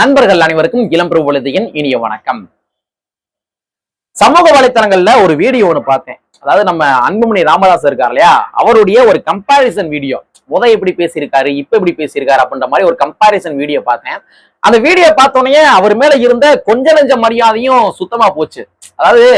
நண்பர்கள் அனைவருக்கும் இளம்பிரபு பொழுதியின் இனிய வணக்கம். சமூக வலைத்தளங்கள்ல ஒரு வீடியோ ஒன்று பார்த்தேன். அதாவது நம்ம அன்புமணி ராமதாஸ் இருக்கார் இல்லையா? அவருடைய ஒரு கம்பாரிசன் வீடியோ முத எப்படி பேசியிருக்காரு இப்ப எப்படி பேசியிருக்காரு அப்படின்ற மாதிரி ஒரு கம்பாரிசன் வீடியோ பார்த்தேன். அந்த வீடியோ பார்த்தோன்னே அவர் மேல இருந்த கொஞ்ச நெஞ்ச மரியாதையும் சுத்தமா போச்சு. அதாவது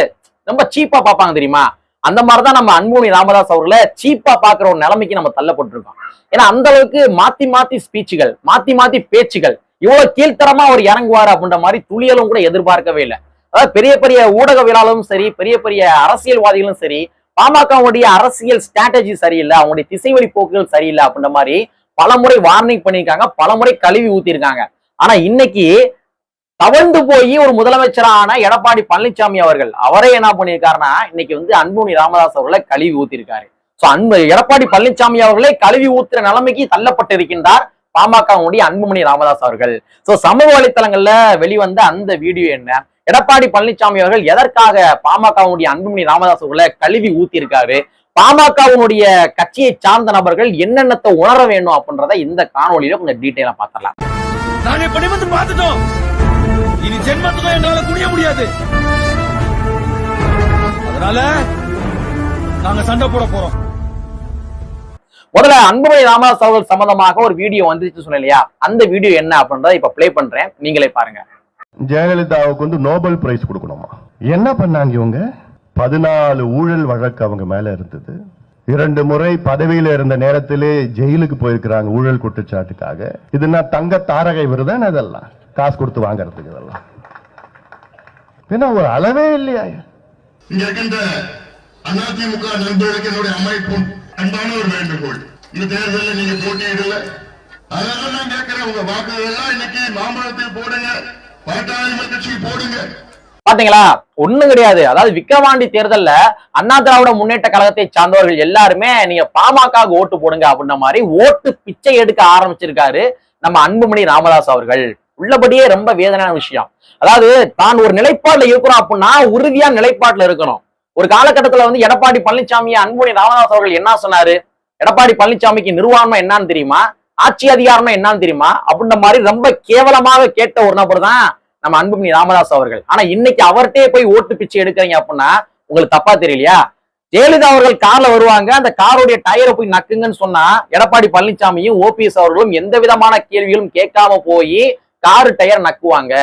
ரொம்ப சீப்பா பார்ப்பாங்க தெரியுமா? அந்த மாதிரிதான் நம்ம அன்புமணி ராமதாஸ் அவர்களை சீப்பா பாக்குற ஒரு நிலைமைக்கு நம்ம தள்ளப்பட்டிருக்கோம். ஏன்னா அந்த அளவுக்கு மாத்தி மாத்தி ஸ்பீச்சுகள் மாத்தி மாத்தி பேச்சுகள் இவ்வளவு கீழ்த்தரமா அவர் இறங்குவார் அப்படின்ற மாதிரி துளியலும் கூட எதிர்பார்க்கவே இல்லை. அதாவது பெரிய பெரிய ஊடகவியலாளரும் சரி பெரிய பெரிய அரசியல்வாதிகளும் சரி பாமகவுடைய அரசியல் ஸ்ட்ராட்டஜி சரியில்லை அவங்களுடைய திசைவழி போக்குகள் சரியில்லை அப்படின்ற மாதிரி பலமுறை வார்னிங் பண்ணியிருக்காங்க பலமுறை கழுவி ஊத்திருக்காங்க ஆனா இன்னைக்கு தவழ்ந்து போய் ஒரு முதலமைச்சரான எடப்பாடி பழனிசாமி அவர்கள் அவரே என்ன பண்ணியிருக்காருன்னா இன்னைக்கு வந்து அன்புமணி ராமதாஸ் அவர்களை கழுவி ஊத்திருக்காரு சோ அன்பு எடப்பாடி பழனிசாமி அவர்களே கழுவி ஊத்துற நிலைமைக்கு தள்ளப்பட்டிருக்கின்றார். பாமகவுடைய அன்புமணி ராமதாஸ் அவர்கள். சோ சமூக வலைத்தளங்கள்ல வெளிவந்த அந்த வீடியோ என்ன? எடப்பாடி பழனிசாமி அவர்கள் எதற்காக பாமகவுடைய அன்புமணி ராமதாஸ் அவர்களை கழுவி ஊத்தியிருக்காரு? பாமகவுடைய கட்சியை சார்ந்த நபர்கள் என்னென்னத்தை உணர வேணும் அப்படின்றத இந்த காணொலியில கொஞ்சம் டீட்டெயிலா பார்க்கலாம் நாங்க இப்ப நிமிர்ந்து பார்த்துட்டோம். இனி ஜென்மத்துக்கும் எங்களால குனிய முடியாது. அதனால நாங்க சண்டை போட போறோம். முதல்ல அன்புமணி ராமதாஸ் அவர்கள் சம்பந்தமாக ஒரு வீடியோ வந்துச்சு சொன்னேன் இல்லையா அந்த வீடியோ என்ன அப்படின்றத இப்ப ப்ளே பண்றேன். நீங்களே பாருங்க. ஜெயலலிதாவுக்கு வந்து நோபல் பிரைஸ் கொடுக்கணுமா? என்ன பண்ணாங்க இவங்க? பதினாலு ஊழல் வழக்கு அவங்க மேல இருந்தது. இரண்டு முறை பதவியில இருந்த நேரத்திலே ஜெயிலுக்கு போயிருக்கிறாங்க ஊழல் குற்றச்சாட்டுக்காக. இது நான் தங்க தாரகை விருதான் அதெல்லாம் காசு கொடுத்து வாங்குறதுக்கு இதெல்லாம். ஒரு அளவே இல்லையா? இங்க இருக்கின்ற அதிமுக நண்பர்களுக்கு என்னுடைய அமைப்பு அன்பான ஒரு வேண்டுகோள். இந்த தேர்தலில் நீங்க போட்டியிடல. அதனால நான் கேட்கிறேன் உங்க வாக்குகள் எல்லாம் இன்னைக்கு மாம்பழத்தில் போடுங்க. பாட்டாளி கட்சிக்கு போடுங்க. பாத்தீங்களா? ஒண்ணும் கிடையாது. அதாவது விக்கிரவாண்டி தேர்தல்ல அண்ணா திராவிட முன்னேற்ற கழகத்தை சார்ந்தவர்கள் எல்லாருமே நீங்க பாமக ஓட்டு போடுங்க அப்படின்ற மாதிரி ஓட்டு பிச்சை எடுக்க ஆரம்பிச்சிருக்காரு நம்ம அன்புமணி ராமதாஸ் அவர்கள். உள்ளபடியே ரொம்ப வேதனையான விஷயம். அதாவது தான் ஒரு நிலைப்பாட்டுல இருக்கிறோம் அப்படின்னா உறுதியா நிலைப்பாட்டுல இருக்கணும். ஒரு காலகட்டத்துல வந்து எடப்பாடி பழனிசாமி அன்புமணி ராமதாஸ் அவர்கள் என்ன சொன்னாரு? எடப்பாடி பழனிசாமிக்கு நிர்வாகம்னா என்னன்னு தெரியுமா? ஆட்சி அதிகாரம்னா என்னன்னு தெரியுமா? அப்படின்ற மாதிரி ரொம்ப கேவலமாக கேட்ட ஒரு நபர் தான் நம்ம அன்புமணி ராமதாஸ் அவர்கள். ஆனா இன்னைக்கு அவர்கிட்டயே போய் ஓட்டு பிச்சை எடுக்கிறீங்க அப்படின்னா உங்களுக்கு தப்பா தெரியலையா? ஜெயலலிதா அவர்கள் கார்ல வருவாங்க அந்த காருடைய டயரை போய் நக்குங்கன்னு சொன்னா எடப்பாடி பழனிசாமியும் ஓபிஎஸ் அவர்களும் எந்த விதமான கேள்விகளும் கேட்காம போய் காரு டயர் நக்குவாங்க.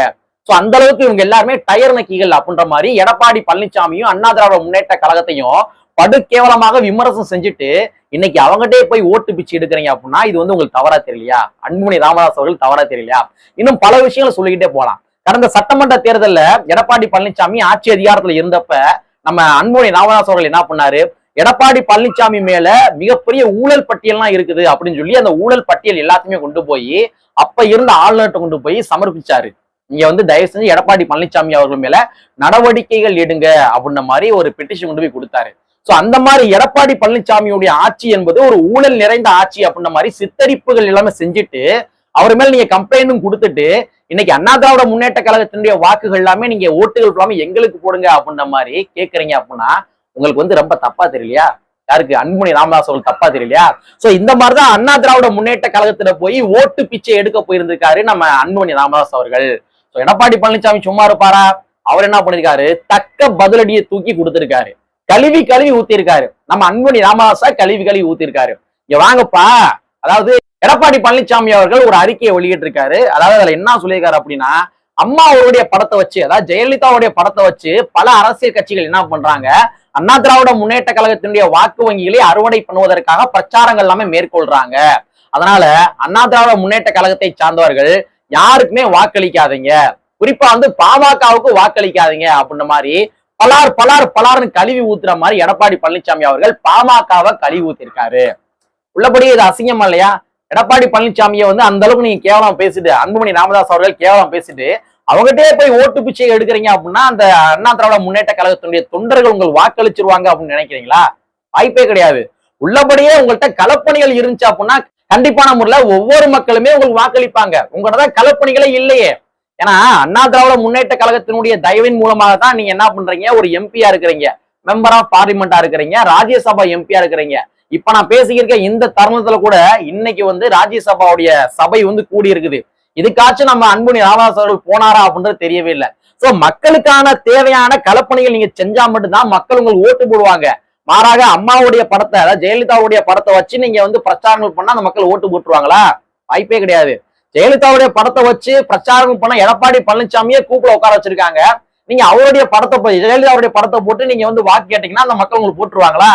சோ அந்த அளவுக்கு இவங்க எல்லாருமே டயர் நக்கிகள் அப்படின்ற மாதிரி எடப்பாடி பழனிசாமியும் அண்ணா திராவிட முன்னேற்ற கழகத்தையும் படு கேவலமாக விமர்சனம் செஞ்சுட்டு இன்னைக்கு அவங்ககிட்டே போய் ஓட்டு பிச்சு எடுக்கிறீங்க அப்படின்னா இது வந்து உங்களுக்கு தவறா தெரியலையா? அன்புமணி ராமதாஸ் அவர்கள் தவறா தெரியலையா? இன்னும் பல விஷயங்களை சொல்லிக்கிட்டே போகலாம். கடந்த சட்டமன்ற தேர்தலில் எடப்பாடி பழனிசாமி ஆட்சி அதிகாரத்துல இருந்தப்ப நம்ம அன்புமணி ராமதாஸ் அவர்கள் என்ன பண்ணாரு? எடப்பாடி பழனிசாமி மேல மிகப்பெரிய ஊழல் பட்டியல்லாம் இருக்குது அப்படின்னு சொல்லி அந்த ஊழல் பட்டியல் எல்லாத்தையுமே கொண்டு போய் அப்ப இருந்த ஆளுநர்கிட்ட கொண்டு போய் சமர்ப்பிச்சாரு. இங்க வந்து தயவு செஞ்சு எடப்பாடி பழனிசாமி அவர்கள் மேல நடவடிக்கைகள் எடுங்க அப்படின்ன மாதிரி ஒரு பெட்டிஷன் கொண்டு போய் கொடுத்தாரு. சோ அந்த மாதிரி எடப்பாடி பழனிசாமியுடைய ஆட்சி என்பது ஒரு ஊழல் நிறைந்த ஆட்சி அப்படின்ன மாதிரி சித்தரிப்புகள் எல்லாமே செஞ்சுட்டு அவர் மேல நீங்க கம்ப்ளைண்டும் கொடுத்துட்டு இன்னைக்கு அண்ணா திராவிட முன்னேற்ற கழகத்தினுடைய வாக்குகள் எல்லாமே நீங்க ஓட்டுகள் எல்லாமே எங்களுக்கு போடுங்க அப்படின்ற மாதிரி கேக்குறீங்க அப்படின்னா உங்களுக்கு வந்து ரொம்ப தப்பா தெரியலையா? யாருக்கு? அன்புமணி ராமதாஸ் அவர்கள் தப்பா தெரியலையா? சோ இந்த மாதிரிதான் அண்ணா திராவிட முன்னேற்ற கழகத்துல போய் ஓட்டு பிச்சை எடுக்க போயிருந்திருக்காரு நம்ம அன்புமணி ராமதாஸ் அவர்கள். எடப்பாடி பழனிசாமி சும்மா இருப்பாரா? அவர் என்ன பண்ணிருக்காரு? தக்க பதிலடியை தூக்கி கொடுத்திருக்காரு. கழுவி கழுவி ஊத்திருக்காரு நம்ம அன்புமணி ராமதாசா கழுவி கழுவி ஊத்திருக்காரு இங்க வாங்கப்பா. அதாவது எடப்பாடி பழனிசாமி அவர்கள் ஒரு அறிக்கையை வெளியிட்டிருக்காரு. அதாவது அதுல என்ன சொல்லியிருக்காரு அப்படின்னா அம்மா அவருடைய படத்தை வச்சு அதாவது ஜெயலலிதாவுடைய படத்தை வச்சு பல அரசியல் கட்சிகள் என்ன பண்றாங்க? அண்ணா திராவிட முன்னேற்ற கழகத்தினுடைய வாக்கு வங்கிகளை அறுவடை பண்ணுவதற்காக பிரச்சாரங்கள் எல்லாமே மேற்கொள்றாங்க. அதனால அண்ணா திராவிட முன்னேற்ற கழகத்தை சார்ந்தவர்கள் யாருக்குமே வாக்களிக்காதீங்க. குறிப்பா வந்து பாமகவுக்கு வாக்களிக்காதீங்க அப்படின்ற மாதிரி பலார் பலார் பலார்னு கழுவி ஊத்துற மாதிரி எடப்பாடி பழனிசாமி அவர்கள் பாமகவை கழுவி ஊத்திருக்காரு. உள்ளபடி இது அசிங்கமா இல்லையா? எடப்பாடி பழனிசாமியை வந்து அந்த அளவுக்கு நீங்க கேவலம் பேசிட்டு அன்புமணி ராமதாஸ் அவர்கள் கேவலம் பேசிட்டு அவங்ககிட்டயே போய் ஓட்டு பிச்சை எடுக்கிறீங்க அப்படின்னா அந்த அண்ணா திராவிட முன்னேற்ற கழகத்தினுடைய தொண்டர்கள் உங்கள் வாக்களிச்சிருவாங்க அப்படின்னு நினைக்கிறீங்களா? வாய்ப்பே கிடையாது. உள்ளபடியே உங்கள்கிட்ட கலப்பணிகள் இருந்துச்சு அப்படின்னா கண்டிப்பான முறையில ஒவ்வொரு மக்களுமே உங்களுக்கு வாக்களிப்பாங்க. உங்களோட தான் களப்பணிகளே இல்லையே. ஏன்னா அண்ணா திராவிட முன்னேற்ற கழகத்தினுடைய தயவின் மூலமாக தான் நீங்க என்ன பண்றீங்க? ஒரு எம்பியா இருக்கிறீங்க. மெம்பர் ஆஃப் பார்லிமெண்டா இருக்கிறீங்க. ராஜ்யசபா எம்பியா இருக்கிறீங்க. இப்ப நான் பேசியிருக்க இந்த தருணத்துல கூட இன்னைக்கு வந்து ராஜ்யசபாவுடைய சபை வந்து கூடி இருக்குது இதுக்காச்சும் நம்ம அன்புனி ராமதாஸ் அவர்கள் போனாரா அப்படின்றது தெரியவே இல்லை. சோ மக்களுக்கான தேவையான களப்பணிகள் நீங்க செஞ்சா மட்டும்தான் மக்கள் உங்களுக்கு ஓட்டு போடுவாங்க. மாறாக அம்மாவுடைய படத்தை அதாவது ஜெயலலிதாவுடைய படத்தை வச்சு நீங்க வந்து பிரச்சாரங்கள் பண்ணா அந்த மக்கள் ஓட்டு போட்டுருவாங்களா? வாய்ப்பே கிடையாது. ஜெயலலிதாவுடைய படத்தை வச்சு பிரச்சாரங்கள் பண்ண எடப்பாடி பழனிசாமியே கூப்பிட உட்கார வச்சிருக்காங்க. நீங்க அவருடைய படத்தை ஜெயலலிதாவுடைய படத்தை போட்டு நீங்க வந்து வாக்கு கேட்டீங்கன்னா அந்த மக்கள் உங்களுக்கு போட்டுருவாங்களா?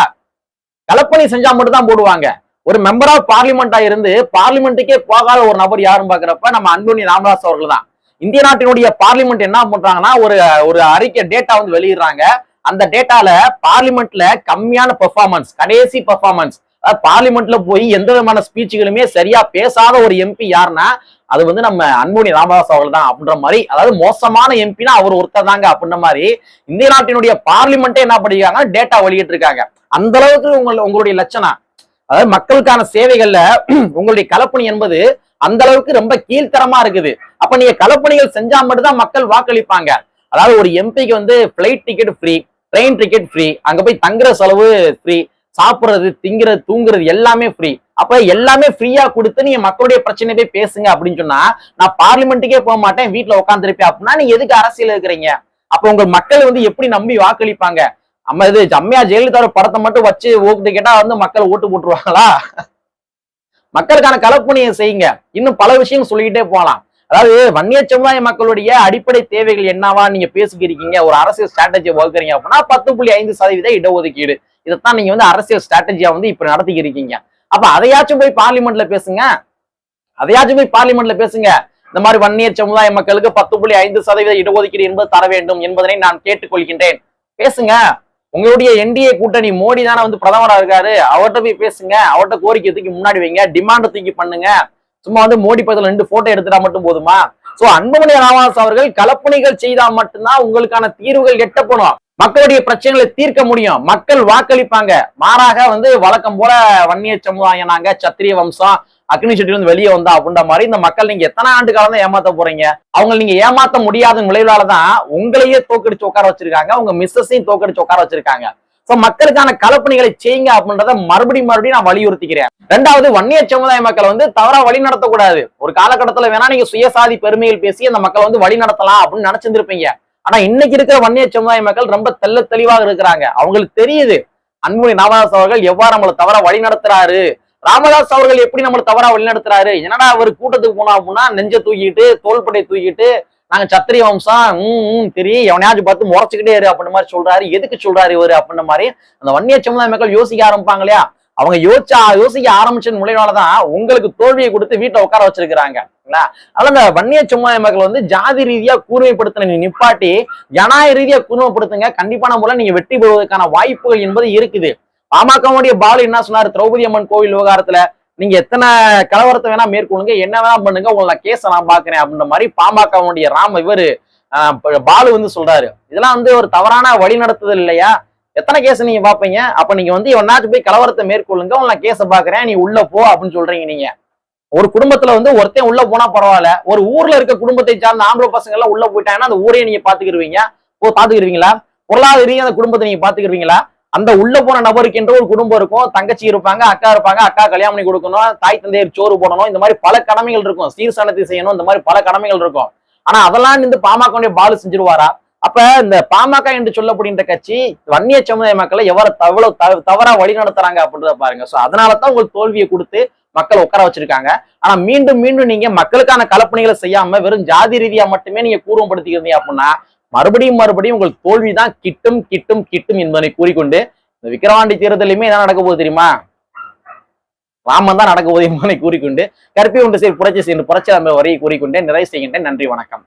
கலப்பணி செஞ்சா மட்டும் தான் போடுவாங்க. ஒரு மெம்பர் ஆஃப் பார்லிமெண்டா இருந்து பார்லிமெண்ட்டுக்கே போகாத ஒரு நபர் யாரும் பாக்குறப்ப நம்ம அன்புனி ராமதாஸ் அவர்கள் தான் இந்திய நாட்டினுடைய பார்லிமெண்ட் என்ன பண்றாங்கன்னா ஒரு ஒரு அறிக்கை டேட்டா வந்து வெளியிடுறாங்க. அந்த டேட்டால பார்லிமெண்ட்ல கம்மியான பெர்ஃபார்மன்ஸ் கடைசி பெர்ஃபார்மன்ஸ் அதாவது பார்லிமெண்ட்ல போய் எந்த விதமான ஸ்பீச்சுகளுமே சரியா பேசாத ஒரு எம்பி யாருன்னா அது வந்து நம்ம அன்புனி ராமதாஸ் அவர்கள் தான் அப்படின்ற மாதிரி. அதாவது மோசமான எம்பினா அவர் ஒருத்தர் தாங்க அப்படின்ற மாதிரி இந்திய நாட்டினுடைய பார்லிமெண்ட்டே என்ன பண்ணிருக்காங்க டேட்டா வெளியிட்டு இருக்காங்க அந்த அளவுக்கு உங்கள் உங்களுடைய லட்சணம். அதாவது மக்களுக்கான சேவைகள்ல உங்களுடைய கலப்பணி என்பது அந்த அளவுக்கு ரொம்ப கீழ்த்தரமா இருக்குது. அப்ப நீங்க கலப்பணிகள் செஞ்சா மட்டும்தான் மக்கள் வாக்களிப்பாங்க. அதாவது ஒரு எம்பிக்கு வந்து flight ticket free train ticket free அங்க போய் தங்குற செலவு ஃப்ரீ சாப்பிட்றது திங்கிறது தூங்குறது எல்லாமே ஃப்ரீ அப்ப எல்லாமே ஃப்ரீயா கொடுத்து நீங்க மக்களுடைய பிரச்சனை போய் பேசுங்க அப்படின்னு சொன்னா நான் பார்லிமெண்ட்டுக்கே போக மாட்டேன் வீட்டுல உட்காந்துருப்பேன் அப்படின்னா நீங்க எதுக்கு அரசியல் இருக்கிறீங்க? அப்ப உங்க மக்கள் வந்து எப்படி நம்பி வாக்களிப்பாங்க? அம்மா இது ஜம்மியா ஜெயலலிதாவோட படத்தை மட்டும் வச்சு ஓட்டு கேட்டா வந்து மக்கள் ஓட்டு போட்டுருவாங்களா? மக்களுக்கான கலப்பணியை செய்யுங்க. இன்னும் பல விஷயம் சொல்லிக்கிட்டே போகலாம். அதாவது வன்னிய சமுதாய மக்களுடைய அடிப்படை தேவைகள் என்னவா நீங்க பேசிக்கிறீங்க ஒரு அரசியல் ஸ்ட்ராட்டஜி வகுக்கிறீங்க அப்படின்னா பத்து புள்ளி ஐந்து சதவீத இடஒதுக்கீடு. இதைத்தான் நீங்க வந்து அரசியல் ஸ்ட்ராட்டஜியா வந்து இப்ப நடத்திக்கிறீங்க அப்ப அதையாச்சும் போய் பார்லிமெண்ட்ல பேசுங்க. அதையாச்சும் போய் பார்லிமெண்ட்ல பேசுங்க. இந்த மாதிரி வன்னியர் சமுதாய மக்களுக்கு பத்து புள்ளி ஐந்து சதவீத இடஒதுக்கீடு என்பது தர வேண்டும் என்பதனை நான் கேட்டுக்கொள்கின்றேன். பேசுங்க. உங்களுடைய என்டிஏ கூட்டணி மோடி தானே வந்து பிரதமரா இருக்காரு. அவர்கிட்ட போய் பேசுங்க. அவர்கிட்ட கோரிக்கை தூக்கி முன்னாடி வைங்க. டிமாண்ட் தூக்கி பண்ணுங்க. சும்மா வந்து மோடி பக்கத்துல ரெண்டு போட்டோ எடுத்துட்டா மட்டும் போதுமா? சோ அன்புமணி ராமதாஸ் அவர்கள் கலப்பணிகள் செய்தா மட்டும்தான் உங்களுக்கான தீர்வுகள் எட்டப்படும். மக்களுடைய பிரச்சனைகளை தீர்க்க முடியும். மக்கள் வாக்களிப்பாங்க. மாறாக வந்து வழக்கம் போல வன்னிய சமுதாயம் நாங்க சத்திரிய வம்சம் அக்னி செட்டி வந்து வெளியே வந்தா அப்படின்ற மாதிரி இந்த மக்கள் நீங்க எத்தனை ஆண்டு காலம் தான் ஏமாத்த போறீங்க? அவங்க நீங்க ஏமாத்த முடியாத விளைவால தான் உங்களையே தோக்கடிச்சு உட்கார வச்சிருக்காங்க. உங்க மிஸ்ஸஸையும் தோக்கடிச்சு உட்கார வச்சிருக்காங்க. சோ மக்களுக்கான கலப்பணிகளை செய்யுங்க அப்படின்றத மறுபடியும் மறுபடியும் நான் வலியுறுத்திக்கிறேன். ரெண்டாவது வன்னிய சமுதாய மக்கள் வந்து தவறா வழி நடத்தக்கூடாது. ஒரு காலகட்டத்துல வேணா நீங்க சுயசாதி பெருமையில் பேசி அந்த மக்களை வந்து வழி நடத்தலாம் அப்படின்னு நினைச்சிருந்திருப்பீங்க. ஆனா இன்னைக்கு இருக்கிற வன்னிய சமுதாய மக்கள் ரொம்ப தெள்ள தெளிவாக இருக்கிறாங்க. அவங்களுக்கு தெரியுது அன்புமணி ராமதாஸ் அவர்கள் எவ்வாறு நம்மளை தவறா வழி நடத்துறாரு? ராமதாஸ் அவர்கள் எப்படி நம்மளை தவறா வழி நடத்துறாரு? என்னடா அவர் கூட்டத்துக்கு போனா அப்படின்னா நெஞ்ச தூக்கிட்டு தோள்பட்டை தூக்கிட்டு நாங்க சத்திரிய வம்சம் உம் உம் தெரியும். எவனையாச்சும் பார்த்து முறைச்சுக்கிட்டே இரு அப்படின்ற மாதிரி சொல்றாரு. எதுக்கு சொல்றாரு இவரு அப்படின்ற மாதிரி அந்த வன்னிய சமுதாய மக்கள் யோசிக்க ஆரம்பிப்பாங்க இல்லையா? அவங்க யோசிச்சா யோசிக்க ஆரம்பிச்ச முறையினாலதான் உங்களுக்கு தோல்வியை கொடுத்து வீட்டை உட்கார வச்சிருக்கிறாங்க. அதனால இந்த வன்னிய சமுதாய மக்கள் வந்து ஜாதி ரீதியா கூர்மைப்படுத்தின நீ நிப்பாட்டி ஜனநாயக ரீதியா கூர்மைப்படுத்துங்க. கண்டிப்பான முறை நீங்க வெற்றி பெறுவதற்கான வாய்ப்புகள் என்பது இருக்குது. பாமகவுடைய பாலு என்ன சொன்னாரு? திரௌபதி அம்மன் கோவில் விவகாரத்துல நீங்க எத்தனை கலவரத்தை வேணா மேற்கொள்ளுங்க என்ன வேணா பண்ணுங்க உங்களை நான் கேஸ நான் பாக்குறேன் அப்படின்ற மாதிரி பாமகவுடைய ராம இவரு பாலு வந்து சொல்றாரு. இதெல்லாம் வந்து ஒரு தவறான வழி நடத்துதல் இல்லையா? எத்தனை கேஸ் நீங்க பாப்பீங்க அப்ப நீங்க வந்து எவனாச்சும் போய் கலவரத்தை மேற்கொள்ளுங்க உங்களை நான் கேஸ பாக்குறேன் நீ உள்ள போ அப்படின்னு சொல்றீங்க நீங்க. ஒரு குடும்பத்துல வந்து ஒருத்தன் உள்ள போனா பரவாயில்ல ஒரு ஊர்ல இருக்க குடும்பத்தை சார்ந்த ஆம்பளை பசங்க எல்லாம் உள்ள போயிட்டாங்கன்னா அந்த ஊரையே நீங்க பாத்துக்கிருவீங்க ஓ பாத்துக்கிருவீங்களா பொருளாதார அந்த குடும்பத்தை நீங்க பாத்துக்கிருவீங்களா அந்த உள்ள போன நபருக்கு என்ற ஒரு குடும்பம் இருக்கும். தங்கச்சி இருப்பாங்க அக்கா இருப்பாங்க அக்கா கல்யாணம் பண்ணி கொடுக்கணும் தாய் தந்தையர் சோறு போடணும் இந்த மாதிரி பல கடமைகள் இருக்கும். சீர்சனத்தை செய்யணும் இந்த மாதிரி பல கடமைகள் இருக்கும். ஆனா அதெல்லாம் இந்த பாமக பாலு செஞ்சிருவாரா? அப்ப இந்த பாமக என்று சொல்லப்படுகின்ற கட்சி வன்னிய சமுதாய மக்களை எவ்வளவு எவ்வளவு தவ- தவறா வழி நடத்துறாங்க அப்படின்றத பாருங்க. சோ அதனாலதான் உங்களுக்கு தோல்வியை கொடுத்து மக்களை உட்கார வச்சிருக்காங்க. ஆனா மீண்டும் மீண்டும் நீங்க மக்களுக்கான கலப்பணிகளை செய்யாம வெறும் ஜாதி ரீதியா மட்டுமே நீங்க கூறுவப்படுத்திக்கிறீங்க அப்படின்னா மறுபடியும் மறுபடியும் உங்கள் தோல்விதான் கிட்டும் கிட்டும் கிட்டும் என்பதனை கூறிக்கொண்டு இந்த விக்கிரவாண்டி தேர்தலையுமே என்ன நடக்க போகுது தெரியுமா? ராமன் தான் நடக்க போகுது என்பதை கூறிக்கொண்டு கற்பி ஒன்று சேர் புரட்சி செய்து புரட்சி வரையை கூறிக்கொண்டே நிறைவு செய்கின்றேன். நன்றி வணக்கம்.